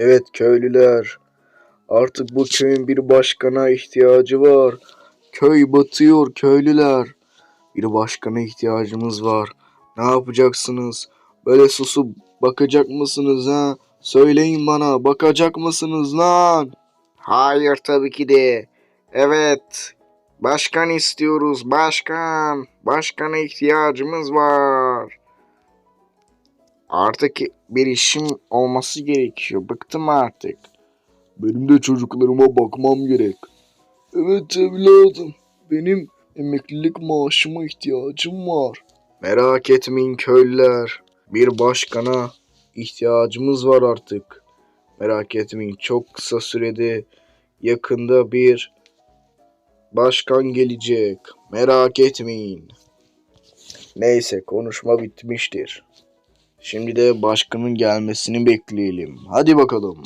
Evet köylüler. Artık bu köyün bir başkana ihtiyacı var. Köy batıyor köylüler. Bir başkana ihtiyacımız var. Ne yapacaksınız? Böyle susup bakacak mısınız ha? Söyleyin bana bakacak mısınız lan? Hayır tabii ki de. Evet. Başkan istiyoruz başkan. Başkana ihtiyacımız var. Artık bir işim olması gerekiyor. Bıktım artık. Benim de çocuklarıma bakmam gerek. Evet evladım. Benim emeklilik maaşıma ihtiyacım var. Merak etmeyin köylüler. Bir başkana ihtiyacımız var artık. Merak etmeyin çok kısa sürede yakında bir başkan gelecek. Merak etmeyin. Neyse konuşma bitmiştir. Şimdi de başkanın gelmesini bekleyelim. Hadi bakalım.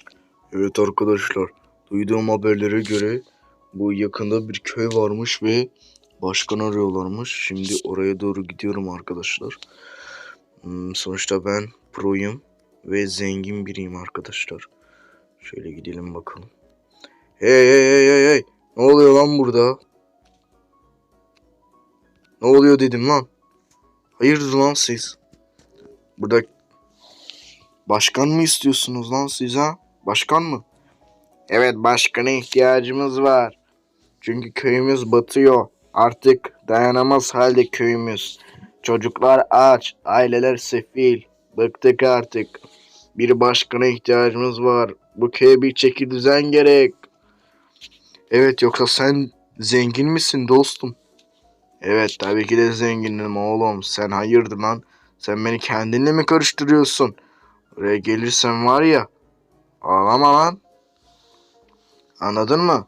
Evet arkadaşlar, duyduğum haberlere göre bu yakında bir köy varmış ve başkan arıyorlarmış. Şimdi oraya doğru gidiyorum arkadaşlar. Hmm, sonuçta ben proyum ve zengin biriyim arkadaşlar. Şöyle gidelim bakalım. Hey hey hey hey hey. Ne oluyor lan burada? Ne oluyor dedim lan. Hayırdır lan siz? Burada başkan mı istiyorsunuz lan siz ha? Başkan mı? Evet başkana ihtiyacımız var. Çünkü köyümüz batıyor. Artık dayanamaz halde köyümüz. Çocuklar aç, aileler sefil. Bıktık artık. Bir başkana ihtiyacımız var. Bu köye bir çeki düzen gerek. Evet yoksa sen zengin misin dostum? Evet tabii ki de zenginim oğlum. Sen hayırdır lan? Sen beni kendinle mi karıştırıyorsun? Oraya gelirsen var ya. Ağlama lan. Anladın mı?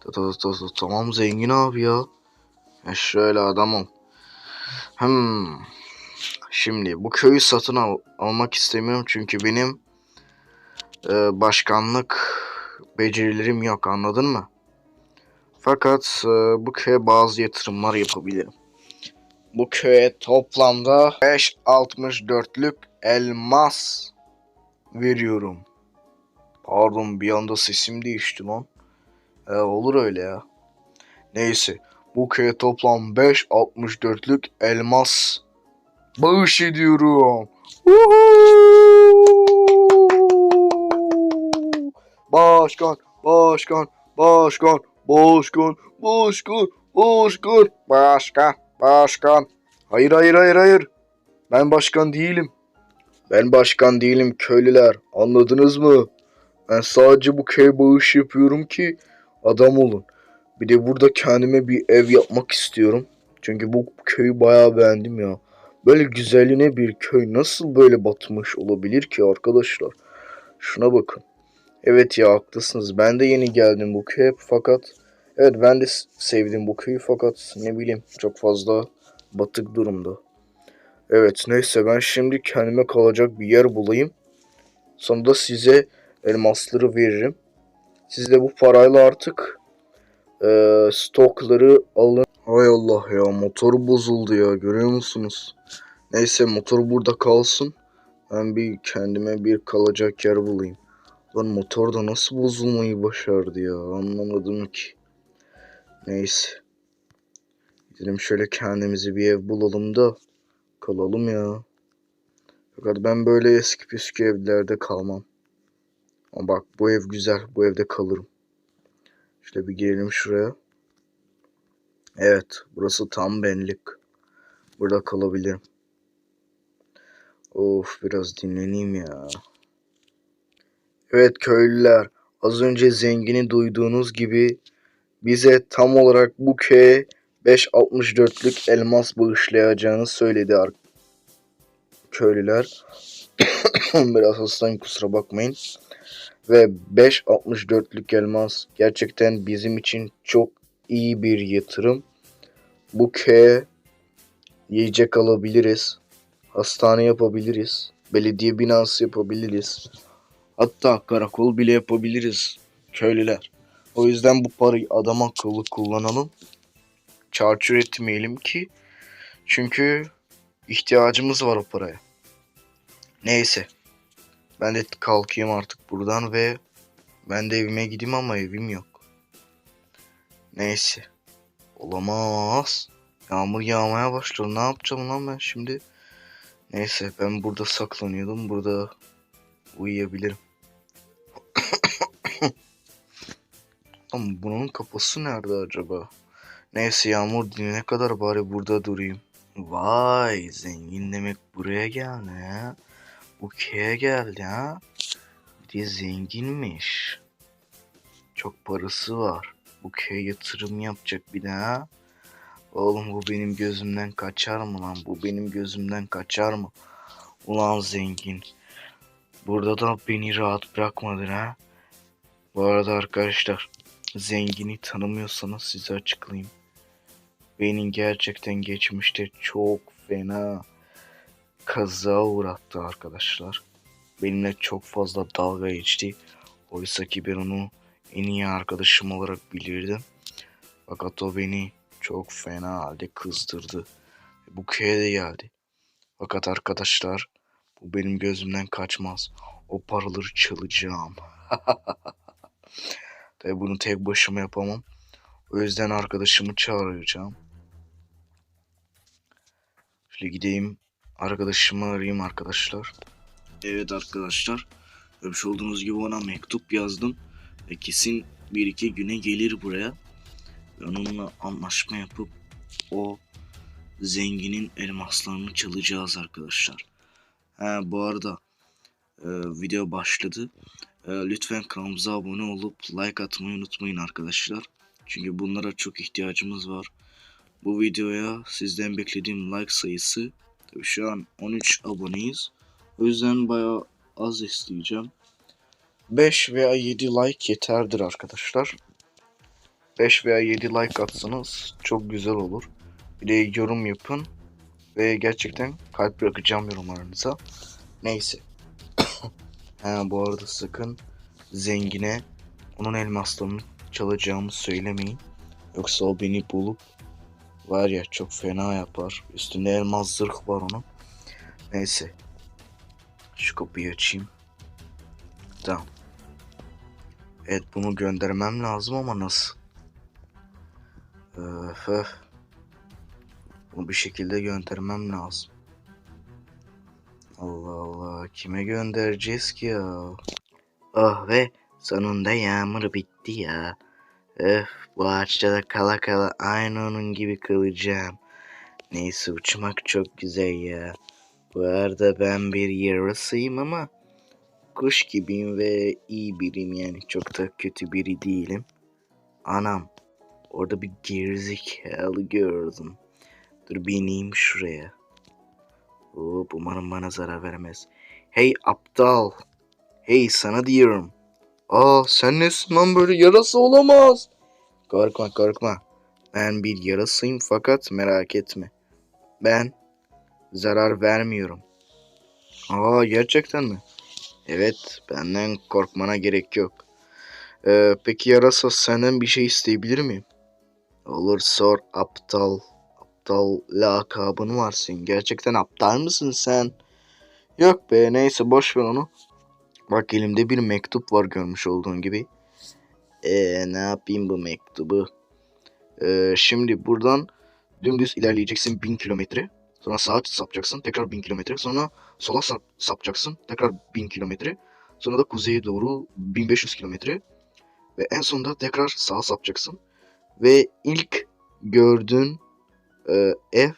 Ta- ta- ta- ta- Tamam zengin abi ya. Ya şöyle adamım. Hmm. Şimdi bu köyü satın al almak istemiyorum çünkü benim e, başkanlık becerilerim yok anladın mı? Fakat e, bu köye bazı yatırımlar yapabilirim. Bu köye toplamda 5.64'lük elmas veriyorum. Pardon bir anda sesim değişti lan. E, olur öyle ya. Neyse bu köye toplam 5.64'lük elmas bağış ediyorum. Başkan, başkan, başkan, başkan, başkan, başkan, başkan, başkan. Hayır, hayır, hayır, hayır. Ben başkan değilim. Ben başkan değilim köylüler. Anladınız mı? Ben sadece bu köye bağış yapıyorum ki adam olun. Bir de burada kendime bir ev yapmak istiyorum. Çünkü bu köyü bayağı beğendim ya. Böyle güzelliğine bir köy nasıl böyle batmış olabilir ki arkadaşlar? Şuna bakın. Evet ya haklısınız. Ben de yeni geldim bu köye fakat evet ben de sevdim bu köyü fakat ne bileyim çok fazla batık durumda. Evet neyse ben şimdi kendime kalacak bir yer bulayım. Sonra da size elmasları veririm. Siz de bu parayla artık eee, stokları alın. Hay Allah ya motor bozuldu ya görüyor musunuz? Neyse motor burada kalsın. Ben bir kendime bir kalacak yer bulayım. Lan motor da nasıl bozulmayı başardı ya anlamadım ki. Neyse. Gidelim şöyle kendimize bir ev bulalım da kalalım ya. Fakat ben böyle eski püskü evlerde kalmam. Ama bak bu ev güzel. Bu evde kalırım. Şöyle bir girelim şuraya. Evet. Burası tam benlik. Burada kalabilirim. Of biraz dinleneyim ya. Evet köylüler. Az önce zengini duyduğunuz gibi bize tam olarak bu köye 5.64'lük elmas bağışlayacağını söyledi köylüler. Biraz hastayım kusura bakmayın. Ve 5.64'lük elmas gerçekten bizim için çok iyi bir yatırım. Bu köye yiyecek alabiliriz. Hastane yapabiliriz. Belediye binası yapabiliriz. Hatta karakol bile yapabiliriz köylüler. O yüzden bu parayı adam akıllı kullanalım. Çarçur etmeyelim ki. Çünkü ihtiyacımız var o paraya. Neyse. Ben de kalkayım artık buradan ve ben de evime gideyim ama evim yok. Neyse. Olamaz. Yağmur yağmaya başladı. Ne yapacağım lan ben şimdi? Neyse ben burada saklanıyordum. Burada uyuyabilirim. Ama bunun kapısı nerede acaba? Neyse yağmur dinene kadar bari burada durayım. Vay zengin demek buraya geldi ha. Bu köye geldi ha. Bir de zenginmiş. Çok parası var. Bu köye yatırım yapacak bir de ha. Oğlum bu benim gözümden kaçar mı lan? Bu benim gözümden kaçar mı? Ulan zengin. Burada da beni rahat bırakmadın ha. Bu arada arkadaşlar zengini tanımıyorsanız size açıklayayım. Beni gerçekten geçmişte çok fena kaza uğrattı arkadaşlar. Benimle çok fazla dalga geçti. Oysa ki ben onu en iyi arkadaşım olarak bilirdim. Fakat o beni çok fena halde kızdırdı. Bu köye de geldi. Fakat arkadaşlar bu benim gözümden kaçmaz. O paraları çalacağım. Tabi bunu tek başıma yapamam. O yüzden arkadaşımı çağıracağım. Şöyle gideyim. Arkadaşımı arayayım arkadaşlar. Evet arkadaşlar. Görmüş olduğunuz gibi ona mektup yazdım. Ve kesin bir iki güne gelir buraya. Ben onunla anlaşma yapıp o zenginin elmaslarını çalacağız arkadaşlar. Ha bu arada e, video başladı. E, lütfen kanalımıza abone olup like atmayı unutmayın arkadaşlar. Çünkü bunlara çok ihtiyacımız var. Bu videoya sizden beklediğim like sayısı tabii şu an 13 aboneyiz. O yüzden bayağı az isteyeceğim. 5 veya 7 like yeterdir arkadaşlar. 5 veya 7 like atsanız çok güzel olur. Bir de yorum yapın. Ve gerçekten kalp bırakacağım yorumlarınıza. Neyse. Ha bu arada sakın zengine onun elmaslarını çalacağımı söylemeyin. Yoksa o beni bulup var ya çok fena yapar. Üstünde elmas zırh var onun. Neyse. Şu kapıyı açayım. Tamam. Evet bunu göndermem lazım ama nasıl? Öf, öf. Bunu bir şekilde göndermem lazım. Allah Allah kime göndereceğiz ki ya? Oh ve sonunda yağmur bitti ya. Öf bu ağaçta da kala kala aynı onun gibi kalacağım. Neyse uçmak çok güzel ya. Bu arada ben bir yarasıyım ama kuş gibiyim ve iyi biriyim yani çok da kötü biri değilim. Anam orada bir gerizekalı gördüm. Dur bir ineyim şuraya. Hop umarım bana zarar vermez. Hey aptal. Hey sana diyorum. Aa sen nesin lan böyle yarası olamaz. Korkma korkma. Ben bir yarasıyım fakat merak etme. Ben zarar vermiyorum. Aa gerçekten mi? Evet benden korkmana gerek yok. Ee, peki yarasa senden bir şey isteyebilir miyim? Olur sor aptal. Aptal lakabın var. Gerçekten aptal mısın sen? Yok be neyse boş ver onu. Bak elimde bir mektup var görmüş olduğun gibi. Eee ne yapayım bu mektubu? Ee, şimdi buradan dümdüz ilerleyeceksin 1000 kilometre. Sonra sağa sapacaksın tekrar 1000 kilometre. Sonra sola sap, sapacaksın tekrar 1000 kilometre. Sonra da kuzeye doğru 1500 kilometre. Ve en sonunda tekrar sağa sapacaksın. Ve ilk gördüğün e, ev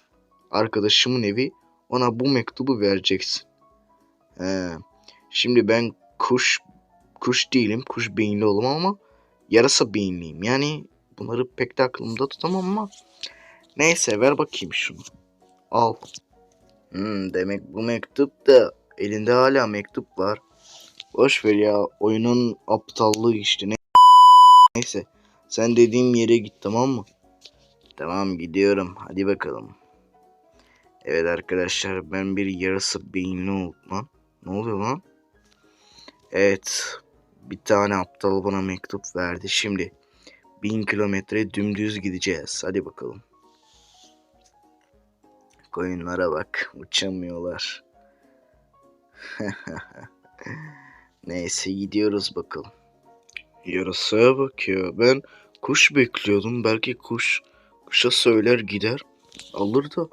arkadaşımın evi ona bu mektubu vereceksin. He. Şimdi ben kuş kuş değilim. Kuş beyinli olamam ama yarasa beyinliyim. Yani bunları pek de aklımda tutamam ama neyse ver bakayım şunu. Al. Hmm, demek bu mektup da elinde hala mektup var. Boş ver ya oyunun aptallığı işte ne. Neyse sen dediğim yere git tamam mı? Tamam gidiyorum hadi bakalım. Evet arkadaşlar ben bir yarısı beyinli oldum lan. Ne oluyor lan? Evet bir tane aptal bana mektup verdi. Şimdi bin kilometre dümdüz gideceğiz. Hadi bakalım. Koyunlara bak uçamıyorlar. Neyse gidiyoruz bakalım. Yarasaya bak ya. Ben kuş bekliyordum. Belki kuş kuşa söyler gider. Alır da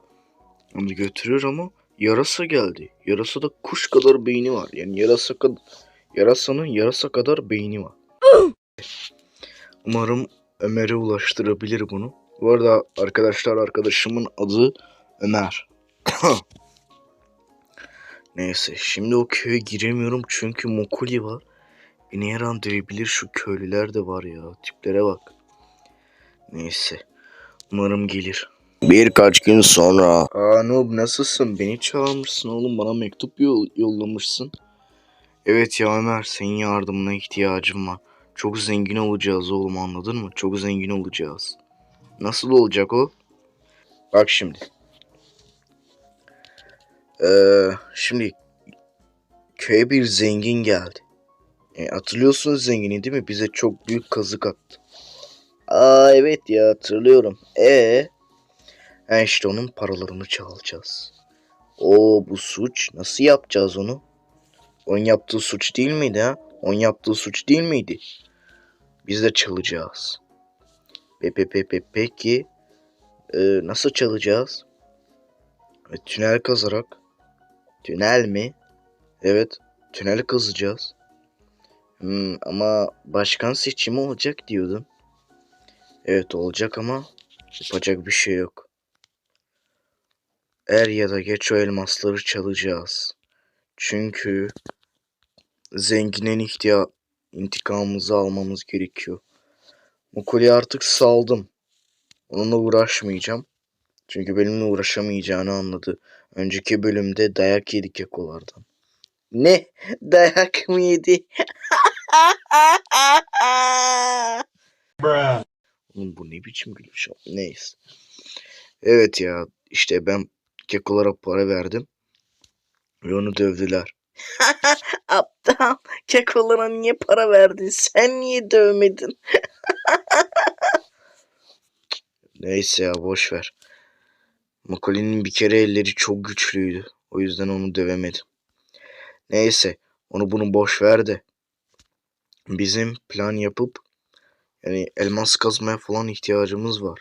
onu götürür ama yarasa geldi. Yarasa da kuş kadar beyni var. Yani yarasa kad yarasanın yarasa kadar beyni var. Umarım Ömer'e ulaştırabilir bunu. Bu arada arkadaşlar arkadaşımın adı Ömer. Neyse şimdi o köye giremiyorum çünkü Mokuli var. Beni her an şu köylüler de var ya. Tiplere bak. Neyse. Umarım gelir. Birkaç gün sonra. Aa Noob nasılsın? Beni çağırmışsın oğlum. Bana mektup yol- yollamışsın. Evet ya Ömer senin yardımına ihtiyacım var. Çok zengin olacağız oğlum anladın mı? Çok zengin olacağız. Nasıl olacak o? Bak şimdi. Ee, şimdi köye bir zengin geldi. E, hatırlıyorsunuz zengini değil mi? Bize çok büyük kazık attı. Aa evet ya hatırlıyorum. E ha işte onun paralarını çalacağız. O bu suç. Nasıl yapacağız onu? Onun yaptığı suç değil miydi ha? Onun yaptığı suç değil miydi? Biz de çalacağız. Pe pe pe pe peki e, nasıl çalacağız? E, tünel kazarak. Tünel mi? Evet, tünel kazacağız. Hmm, ama başkan seçimi olacak diyordun. Evet olacak ama yapacak bir şey yok. Er ya da geç o elmasları çalacağız. Çünkü zenginin ihtiya intikamımızı almamız gerekiyor. Mukuli artık saldım. Onunla uğraşmayacağım. Çünkü benimle uğraşamayacağını anladı. Önceki bölümde dayak yedik Ekolardan. Ne? Dayak mı yedi? Oğlum bu ne biçim gülüş? Neyse. Evet ya işte ben kekolara para verdim. Ve onu dövdüler. Aptal. Kekolara niye para verdin? Sen niye dövmedin? Neyse ya boş ver. Makoli'nin bir kere elleri çok güçlüydü. O yüzden onu dövemedim. Neyse onu bunu boş ver de. Bizim plan yapıp yani elmas kazmaya falan ihtiyacımız var.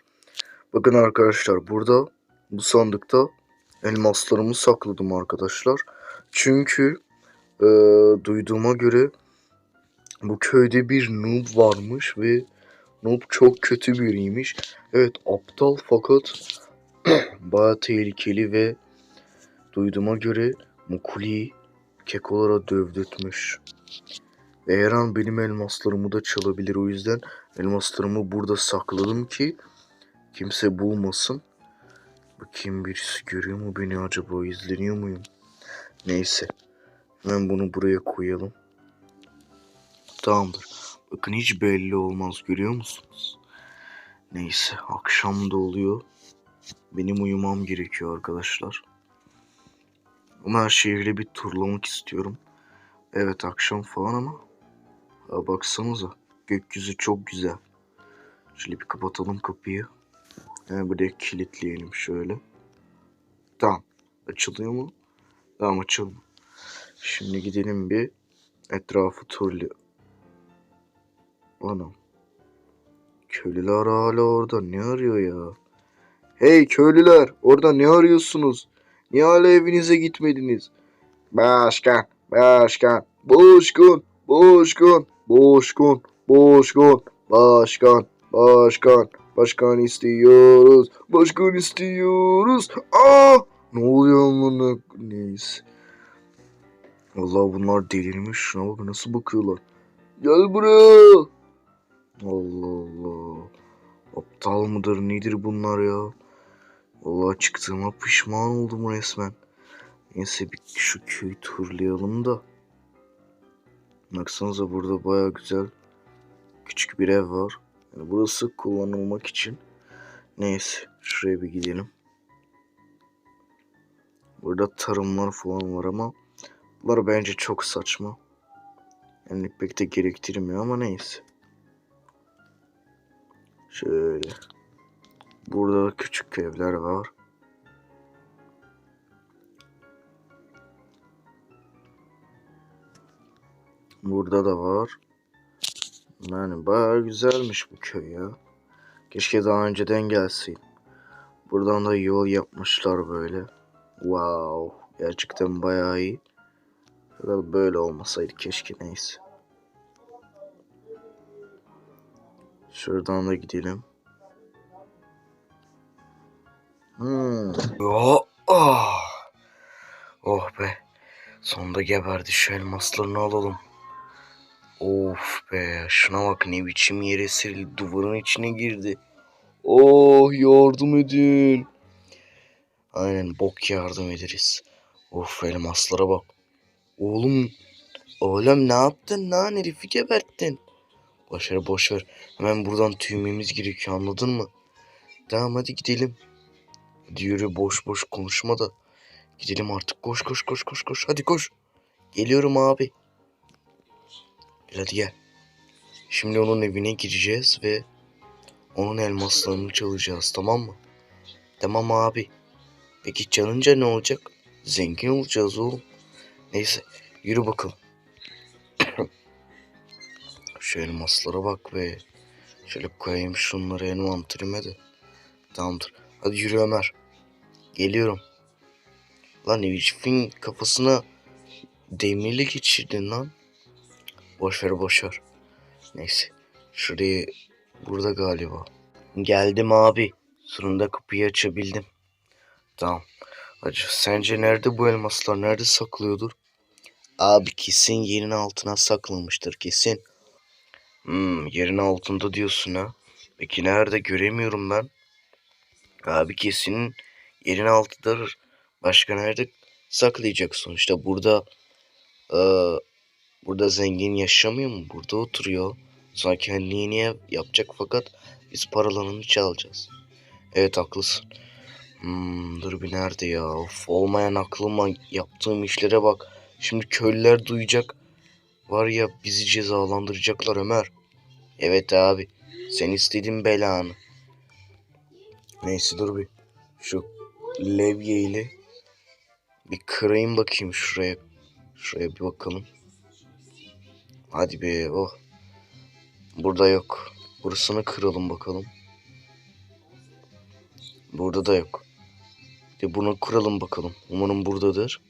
Bakın arkadaşlar burada bu sandıkta elmaslarımı sakladım arkadaşlar. Çünkü e, duyduğuma göre bu köyde bir noob varmış ve noob çok kötü biriymiş. Evet aptal fakat baya tehlikeli ve duyduğuma göre Mukuli kekolara dövdürtmüş. Ve her an benim elmaslarımı da çalabilir. O yüzden elmaslarımı burada sakladım ki kimse bulmasın. Bakayım birisi görüyor mu beni acaba? İzleniyor muyum? Neyse. Hemen bunu buraya koyalım. Tamamdır. Bakın hiç belli olmaz görüyor musunuz? Neyse akşam da oluyor. Benim uyumam gerekiyor arkadaşlar. Ama her şehri bir turlamak istiyorum. Evet akşam falan ama. Ha, baksanıza. Gökyüzü çok güzel. Şöyle bir kapatalım kapıyı. Hemen buraya kilitleyelim şöyle. Tamam. Açılıyor mu? Tamam açıldı. Şimdi gidelim bir etrafı turlu. Anam. Köylüler hala orada ne arıyor ya? Hey köylüler orada ne arıyorsunuz? Niye hala evinize gitmediniz? Başkan, başkan, başkan, başkan, başkan, başkan, başkan, başkan, başkan istiyoruz, başkan istiyoruz. Aa! Ne oluyor amına? Neyse. Allah bunlar delirmiş. Şuna bak nasıl bakıyorlar. Gel buraya. Allah Allah. Aptal mıdır nedir bunlar ya? Vallahi çıktığıma pişman oldum resmen. Neyse bir şu köyü turlayalım da. Baksanıza burada baya güzel küçük bir ev var. Yani burası kullanılmak için. Neyse şuraya bir gidelim. Burada tarımlar falan var ama bunlar bence çok saçma. Yani pek de gerektirmiyor ama neyse. Şöyle. Burada da küçük evler var. Burada da var. Yani bayağı güzelmiş bu köy ya. Keşke daha önceden gelseydim. Buradan da yol yapmışlar böyle. Wow. Gerçekten bayağı iyi. Fakat böyle olmasaydı keşke neyse. Şuradan da gidelim. Hmm. Oh, oh. oh be. Sonunda geberdi. Şu elmaslarını alalım. Of be. Şuna bak ne biçim yere serildi. Duvarın içine girdi. Oh yardım edin. Aynen bok yardım ederiz. Of elmaslara bak. Oğlum. Oğlum ne yaptın lan herifi geberttin. Boşver boşver. Hemen buradan tüymemiz gerekiyor anladın mı? Tamam hadi gidelim. Hadi boş boş konuşma da. Gidelim artık koş koş koş koş koş. Hadi koş. Geliyorum abi. Hadi gel. Şimdi onun evine gireceğiz ve onun elmaslarını çalacağız tamam mı? Tamam abi. Peki çalınca ne olacak? Zengin olacağız oğlum. Neyse yürü bakalım. Şu elmaslara bak be. Şöyle koyayım şunları envanterime de. Tamamdır. Hadi yürü Ömer. Geliyorum. Lan herifin kafasına demirli geçirdin lan. Boşver boşver. Neyse. Şurayı burada galiba. Geldim abi. Sonunda kapıyı açabildim. Tamam. Hacı sence nerede bu elmaslar? Nerede saklıyordur? Abi kesin yerin altına saklamıştır kesin. Hmm, yerin altında diyorsun ha. Peki nerede göremiyorum ben. Abi kesin yerin altıdır. Başka nerede saklayacak sonuçta burada eee, burada zengin yaşamıyor mu? Burada oturuyor. Sonra kendi yeni ev yapacak fakat biz paralarını çalacağız. Evet haklısın. Hmm, dur bir nerede ya? Of, olmayan aklıma yaptığım işlere bak. Şimdi köylüler duyacak. Var ya bizi cezalandıracaklar Ömer. Evet abi. Sen istedin belanı. Neyse dur bir. Şu levye ile bir kırayım bakayım şuraya. Şuraya bir bakalım. Hadi be oh. Burada yok. Burasını kıralım bakalım. Burada da yok. De bunu kıralım bakalım. Umarım buradadır.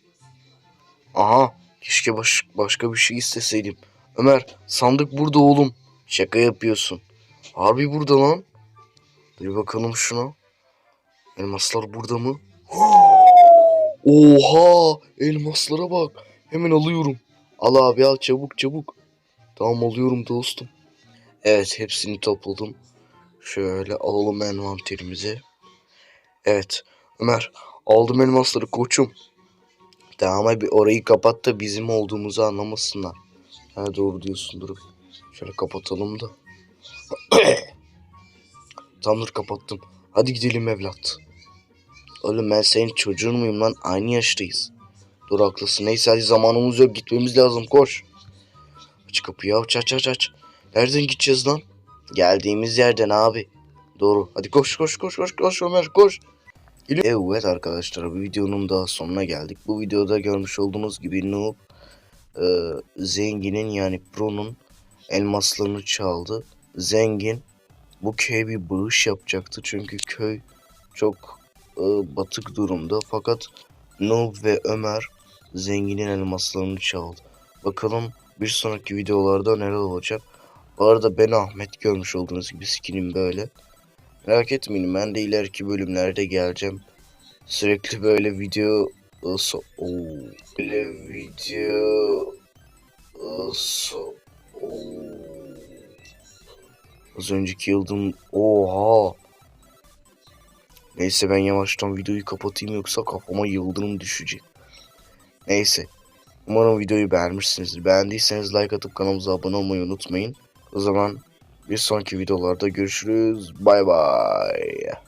Aha. Keşke baş, başka bir şey isteseydim. Ömer sandık burada oğlum. Şaka yapıyorsun. Harbi burada lan. Bir bakalım şuna. Elmaslar burada mı? Oha! Elmaslara bak. Hemen alıyorum. Al abi al çabuk çabuk. Tamam alıyorum dostum. Evet hepsini topladım. Şöyle alalım envanterimize. Evet. Ömer aldım elmasları koçum. Tamam abi orayı kapat da bizim olduğumuzu anlamasınlar. Ha doğru diyorsun dur. Şöyle kapatalım da. Tamamdır kapattım. Hadi gidelim evlat. Oğlum ben senin çocuğun muyum lan? Aynı yaştayız. Dur haklısın. Neyse hadi zamanımız yok. Gitmemiz lazım. Koş. Aç kapıyı aç aç aç aç. Nereden gideceğiz lan? Geldiğimiz yerden abi. Doğru. Hadi koş koş koş koş koş Ömer koş. Evet arkadaşlar bir videonun daha sonuna geldik. Bu videoda görmüş olduğunuz gibi Noob e, zenginin yani Pro'nun elmaslarını çaldı. Zengin bu köye bir bağış yapacaktı çünkü köy çok e, batık durumda fakat Noob ve Ömer zenginin elmaslarını çaldı. Bakalım bir sonraki videolarda neler olacak. Bu arada ben Ahmet görmüş olduğunuz gibi skinim böyle. Merak etmeyin ben de ileriki bölümlerde geleceğim. Sürekli böyle video ıı, so Oo. böyle video ıı, so Oo. Az önceki yıldım oha. Neyse ben yavaştan videoyu kapatayım yoksa kafama yıldırım düşecek. Neyse. Umarım videoyu beğenmişsinizdir. Beğendiyseniz like atıp kanalımıza abone olmayı unutmayın. O zaman bir sonraki videolarda görüşürüz. Bay bay.